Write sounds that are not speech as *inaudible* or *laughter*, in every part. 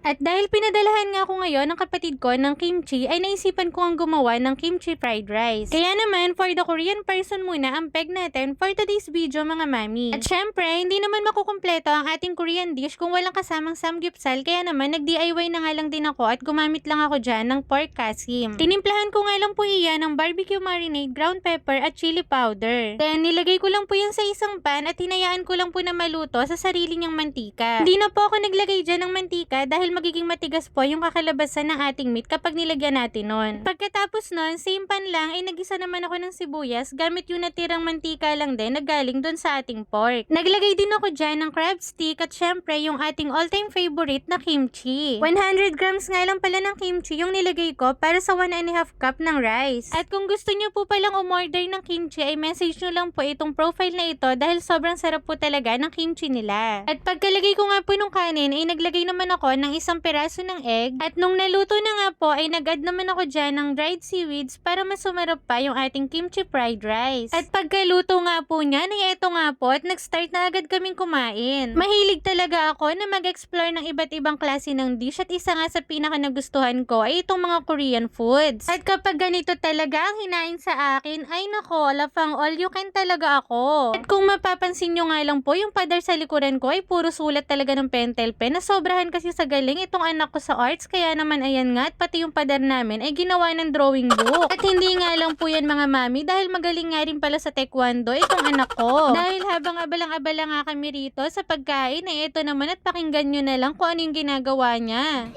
At dahil pinadalahan nga ako ngayon ng kapatid ko ng kimchi, ay naisipan ko ang gumawa ng kimchi fried rice. Kaya naman, for the Korean person muna ang peg natin for today's video mga mami. At syempre, hindi naman makukumpleto ang ating Korean dish kung walang kasamang samgyupsal, kaya naman nag-DIY na nga lang din ako at gumamit lang ako dyan ng pork kasim. Tinimplahan ko nga lang po iyan ng barbecue marinade, ground pepper at chili powder. Then, nilagay ko lang po yan sa isang pan at hinayaan ko lang po na maluto sa sarili niyang mantika. Hindi na po ako naglagay dyan ng mantika dahil magiging matigas po yung kakalabasan ng ating meat kapag nilagyan natin nun. Pagkatapos nun, same pan lang ay nagisa naman ako ng sibuyas gamit yung natirang mantika lang din na galing dun sa ating pork. Naglagay din ako dyan ng crab stick at syempre yung ating all-time favorite na kimchi. 100 grams nga lang pala ng kimchi yung nilagay ko para sa 1 and a half cup ng rice. At kung gusto nyo po palang umorder ng kimchi ay message nyo lang po itong profile na ito dahil sobrang sarap po talaga ng kimchi nila. At pagkalagay ko nga po nung kanin ay naglagay naman ako ng isang peraso ng egg at nung naluto na nga po ay nag-add naman ako dyan ng dried seaweeds para mas sumarap pa yung ating kimchi fried rice. At pagkaluto nga po niya, ay eto nga po at nag-start na agad kaming kumain. Mahilig talaga ako na mag-explore ng iba't ibang klase ng dish at isa nga sa pinaka nagustuhan ko ay itong mga Korean foods. At kapag ganito talaga ang hinain sa akin, ay nako, lafang all you can talaga ako. At kung mapapansin nyo nga lang po, yung pader sa likuran ko ay puro sulat talaga ng pentel pen na sobrahan kasi sa galing itong anak ko sa arts kaya naman ayan nga at pati yung pader namin ay ginawa ng drawing book. At hindi nga lang po yan mga mami dahil magaling nga rin pala sa taekwondo itong anak ko. Dahil habang abalang-abala nga kami rito sa pagkain ay ito naman at pakinggan nyo na lang kung ano yung ginagawa niya.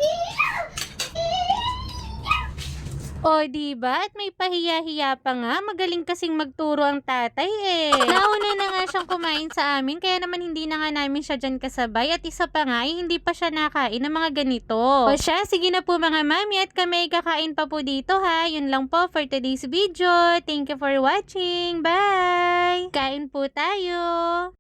O, diba? At may pahiya-hiya pa nga. Magaling kasing magturo ang tatay eh. *laughs* Nauna na nga siyang kumain sa amin, kaya naman hindi na nga namin siya dyan kasabay. At isa pa nga, eh, hindi pa siya nakain ng mga ganito. O siya, sige na po mga mami at kami ay kakain pa po dito ha. Yun lang po for today's video. Thank you for watching. Bye! Kain po tayo!